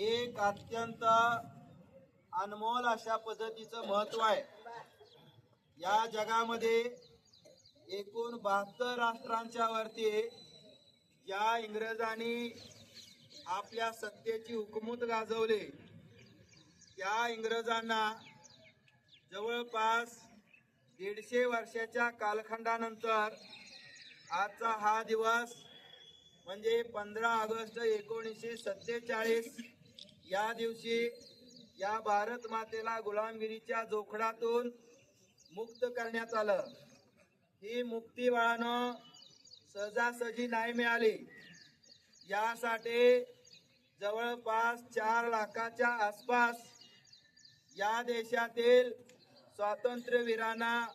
एक अत्यंत अनमोल अशा पद्धतीचं महत्त्व आहे. या जगामध्ये एकूण बहात्तर राष्ट्रांच्या वरती ज्या इंग्रजांनी आपल्या सत्तेची हुकमूत गाजवली. त्या इंग्रजांना जवळपास दीडशे वर्षाच्या कालखंडानंतर आजचा हा दिवस म्हणजे पंधरा ऑगस्ट एकोणीसशे सत्तेचाळीस या दिवशी या भारत मातेला गुलामगिरीच्या जोखडातून मुक्त करण्यात आलं. ही मुक्ती बाळानं सहजासहजी नाही मिळाली. यासाठी जवळपास चार लाखाच्या आसपास या देशातील स्वातंत्र्यवीरांना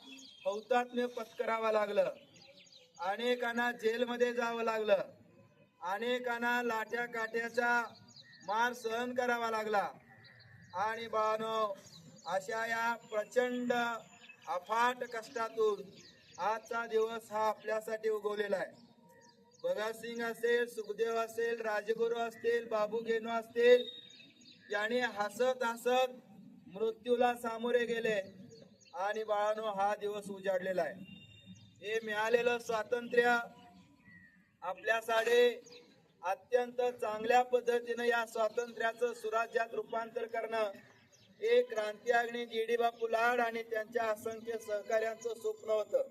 हौतात्म्य पत्करावं लागलं. अनेकांना जेलमध्ये जावं लागलं. अनेकांना लाट्या काट्याचा मार सहन करावा लागला. आणि बाळानो अशा या प्रचंड अफाट कष्टातून आजचा दिवस हा आपल्यासाठी उगवलेला आहे. भगतसिंग असेल सुखदेव असेल राजगुरू असतील बाबू गेनू असतील यांनी हसत हसत मृत्यूला सामोरे गेले. आणि बाळानो हा दिवस उजाडलेला आहे. हे मिळालेलं स्वातंत्र्य आपल्यासाठी अत्यंत चांगल्या पद्धतीनं या स्वातंत्र्याचं सुराज्यात रूपांतर करणं. हे क्रांती जी डी बापू लाड आणि त्यांच्या असंख्य सहकार्यांचं स्वप्न होतं.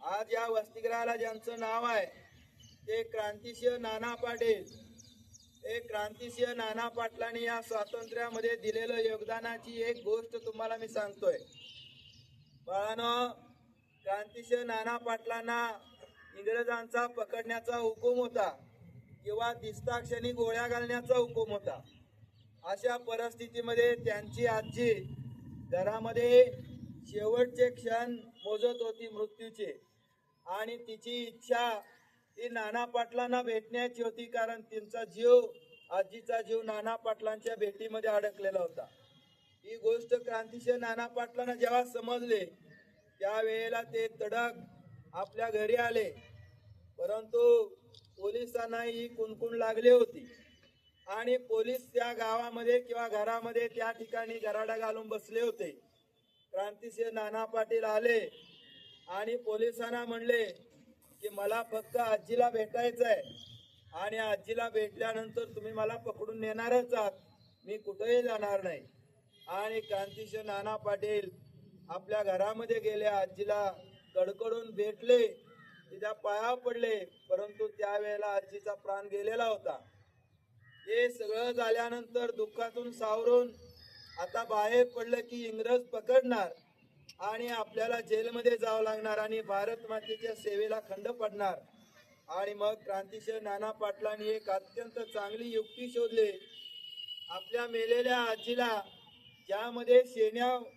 आज या वसतिगृहाला ज्यांचं नाव आहे ते क्रांतिसिंह नाना पाटील. हे क्रांतिसिंह नाना पाटलांनी या स्वातंत्र्यामध्ये दिलेलं योगदानाची एक गोष्ट तुम्हाला मी सांगतोय. बाळानं क्रांतिसिंह नाना पाटलांना इंग्रजांचा पकडण्याचा हुकूम होता. किंवा दिसताक्षणी गोळ्या घालण्याचा हुकूम होता. अशा परिस्थितीमध्ये त्यांची आजी घरामध्ये शेवटचे क्षण मोजत होती मृत्यूचे. आणि तिची इच्छा ती नाना पाटलांना भेटण्याची होती कारण त्यांचा जीव आजीचा जीव नाना पाटलांच्या भेटीमध्ये अडकलेला होता. ही गोष्ट क्रांतिसिंह नाना पाटलांना जेव्हा समजले त्यावेळेला ते तडक आपल्या घरी आले. परंतु पोलिसांना ही कुणकुण लागली होती. आणि पोलीस त्या गावामध्ये किंवा घरामध्ये त्या ठिकाणी गराडा घालून बसले होते. क्रांतीसिंह नाना पाटील आले आणि पोलिसांना म्हणले की मला फक्त आजीला भेटायचं आहे आणि आजीला भेटल्यानंतर तुम्ही मला पकडून नेणारच आहात. मी कुठेही जाणार नाही. आणि क्रांतीसिंह नाना पाटील आपल्या घरामध्ये गेले. आजीला कडकडून भेटले. तिच्या पाया पडले परंतु त्यावेळेला आजीचा प्राण गेलेला होता. हे सगळं झाल्यानंतर दुःखातून सावरून आता बाहेर पडलं की इंग्रज पकडणार आणि आपल्याला जेलमध्ये जावं लागणार आणि भारत मातेच्या सेवेला खंड पडणार. आणि मग क्रांतिसिंह नाना पाटलांनी एक अत्यंत चांगली युक्ती शोधली. आपल्या मेलेल्या आजीला ज्यामध्ये शेण्या